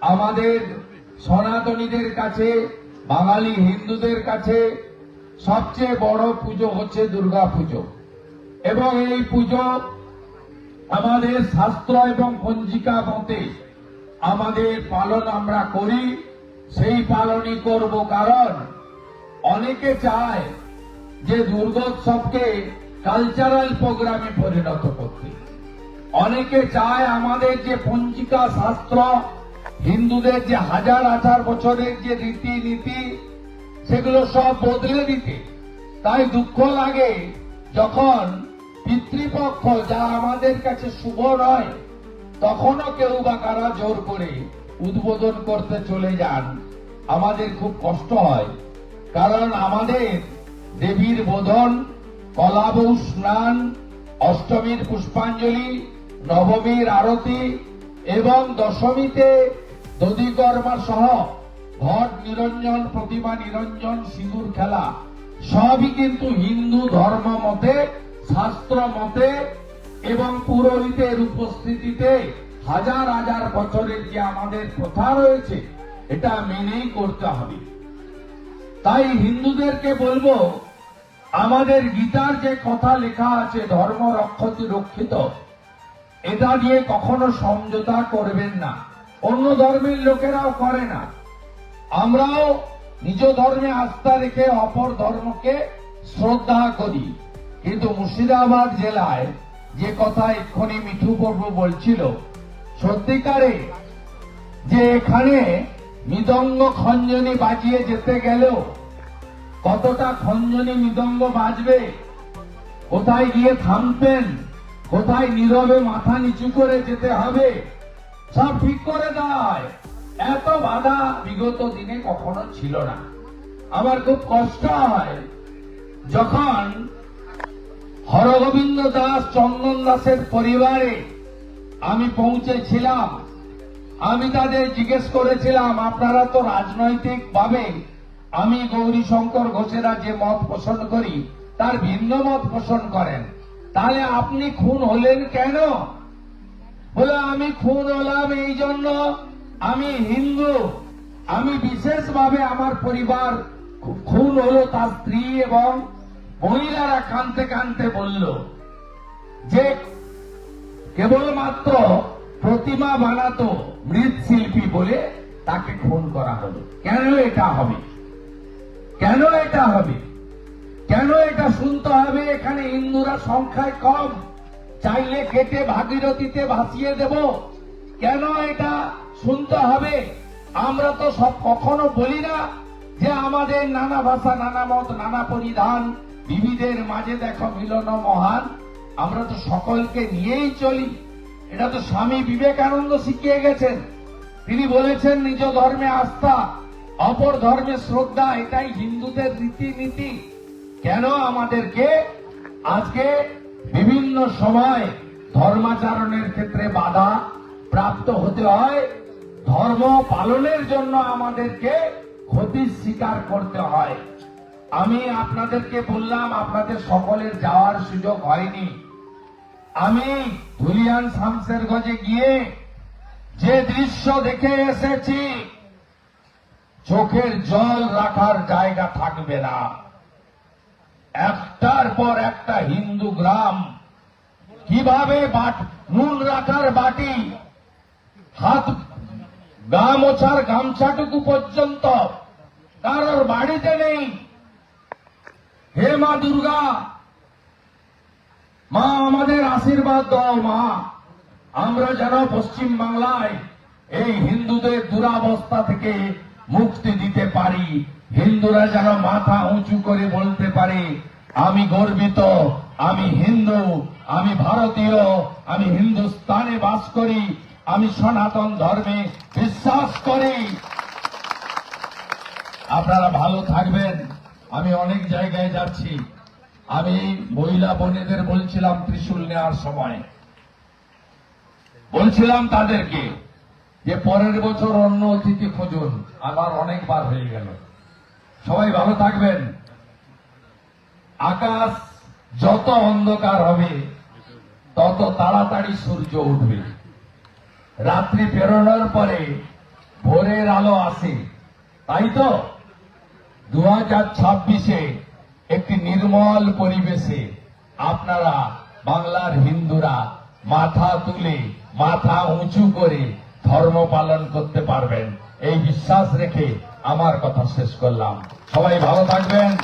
আমাদের সনাতনীদের কাছে, বাঙালি হিন্দুদের কাছে সবচেয়ে বড় পুজো হচ্ছে দুর্গা পুজো। এবং এই পুজো আমাদের শাস্ত্র এবং পঞ্জিকা মতে আমাদের পালন আমরা করি, সেই পালনই করব কারণ অনেকে চায় যে দুর্গোৎসবকে কালচারাল প্রোগ্রামে পরিণত করতে। অনেকে চায় আমাদের যে পঞ্জিকা শাস্ত্র হিন্দুদের যে হাজার হাজার বছরের যে রীতিনীতি, সেগুলো সব বদলে দিতে। তাই দুঃখ লাগে যখন পিতৃপক্ষ যা আমাদের কাছে শুভ নয়, তখনও কেউ বা কারা জোর করে উদ্বোধন করতে চলে যান। আমাদের খুব কষ্ট হয়, কারণ আমাদের দেবীর বোধন, কলাবৌ স্নান, অষ্টমীর পুষ্পাঞ্জলি, নবমীর আরতি এবং দশমীতে দধিকর্মা সহ ঘট নিরঞ্জন, প্রতিমা নিরঞ্জন, সিঁদুর খেলা, সবই কিন্তু হিন্দু ধর্ম মতে, শাস্ত্র মতে এবং পুরোহিতের উপস্থিতিতে হাজার হাজার বছরের যে আমাদের প্রথা রয়েছে, এটা মেনেই করতে হবে। তাই হিন্দুদেরকে বলব, আমাদের গীতার যে কথা লেখা আছে, ধর্ম রক্ষতি রক্ষিত এটা দিয়ে কখনো সমঝোতা করবেন না। অন্য ধর্মের লোকেরাও করে না। আমরাও নিজ ধর্মে আস্থা রেখে অপর ধর্মকে শ্রদ্ধা করি। কিন্তু মুর্শিদাবাদ জেলায় যে কথা এক্ষুনি মিঠু পর্ব বলছিল, সত্যিকারে যে এখানে মৃদঙ্গ খঞ্জনি বাজিয়ে যেতে গেলেও কতটা খঞ্জনি মৃদঙ্গ বাজবে, কোথায় গিয়ে থামবেন কোথায় নীরবে মাথা নিচু করে যেতে হবে? সব ঠিক করে দেয় এত বাধা বিগত দিনে কখনো ছিল না। আমার খুব কষ্ট হয়। যখন হরগোবিন্দ দাস চন্দন দাসের পরিবারে আমি পৌঁছেছিলাম, আমি তাদের জিজ্ঞেস করেছিলাম, আপনারা তো রাজনৈতিক ভাবে আমি গৌরী শঙ্কর ঘোষেরা যে মত পোষণ করি, তার ভিন্ন মত পোষণ করেন। তাহলে আপনি খুন হলেন কেন? বলে, আমি খুন হলাম এই জন্য আমি হিন্দু। আমি বিশেষভাবে আমার পরিবার খুন হলো তার স্ত্রী এবং মহিলারা কানতে কানতে বলল যে, কেবলমাত্র প্রতিমা বানাতো মৃৎশিল্পী বলে তাকে খুন করা হলো। কেন এটা হবে? কেন এটা হবে? শুনতে হবে, এখানে হিন্দুরা সংখ্যায় কম। চাইলে কেটে ভাগীরথীতে ভাসিয়ে দেব। কেন এটা শুনতে হবে? আমরা তো সব কখনো বলি না যে আমাদের নানা ভাষা, নানা মত, নানা পরিধান, বিবিধের মাঝে দেখো মিলন মহান। আমরা তো সকলকে নিয়েই চলি। এটা তো স্বামী বিবেকানন্দ শিখিয়ে গেছেন। তিনি বলেছেন, নিজ ধর্মে আস্থা, অপর ধর্মে শ্রদ্ধা, এটাই হিন্দুদের রীতিনীতি। কেন আমাদেরকে আজকে বিভিন্ন সময় ধর্মাচরণের ক্ষেত্রে বাধা প্রাপ্ত হতে হয়? ধর্ম পালনের জন্য আমাদেরকে ক্ষতির স্বীকার করতে হয়। আমি আপনাদেরকে বললাম, আপনাদের সকলের যাওয়ার সুযোগ হয়নি। আমি ধুলিয়ান শামসের গজে গিয়ে যে দৃশ্য দেখে এসেছি, চোখের জল রাখার জায়গা থাকবে না। একটার পর একটা হিন্দু গ্রাম। কীভাবে নুন রাখার বাটি? হাত গা মোছার গামছাটুকু পর্যন্ত। কারোর বাড়িতে নেই। হে মা দুর্গা। মা, আমাদের আশীর্বাদ দাও মা। আমরা যেন পশ্চিম বাংলায় এই হিন্দুদের দুরাবস্থা থেকে মুক্তি দিতে পারি। হিন্দুরা যেন মাথা উঁচু করে বলতে পারে, আমি গর্বিত, আমি হিন্দু, আমি ভারতীয়, আমি হিন্দুস্তানে বাস করি, আমি সনাতন ধর্মে বিশ্বাস করি। আপনারা ভালো থাকবেন। আমি অনেক জায়গায় যাচ্ছি। আমি মহিলা বোনেদের বলছিলাম ত্রিশূল নেওয়ার সময়। বলছিলাম তাদেরকে যে পরের বছর অন্য অতিথি খুঁজুন আমার অনেকবার হয়ে গেল। সবাই ভালো থাকবেন। আকাশ যত অন্ধকার হবে, তত তাড়াতাড়ি সূর্য উঠবে। রাত্রি পেরোনোর পরে ভোরের আলো আসে। তাই তো? দু হাজার ছাব্বিশে একটি নির্মল পরিবেশে আপনারা বাংলার হিন্দুরা মাথা তুলে, মাথা উঁচু করে ধর্ম পালন করতে পারবেন। এই বিশ্বাস রেখে আমার কথা শেষ করলাম। সবাই ভালো থাকবেন।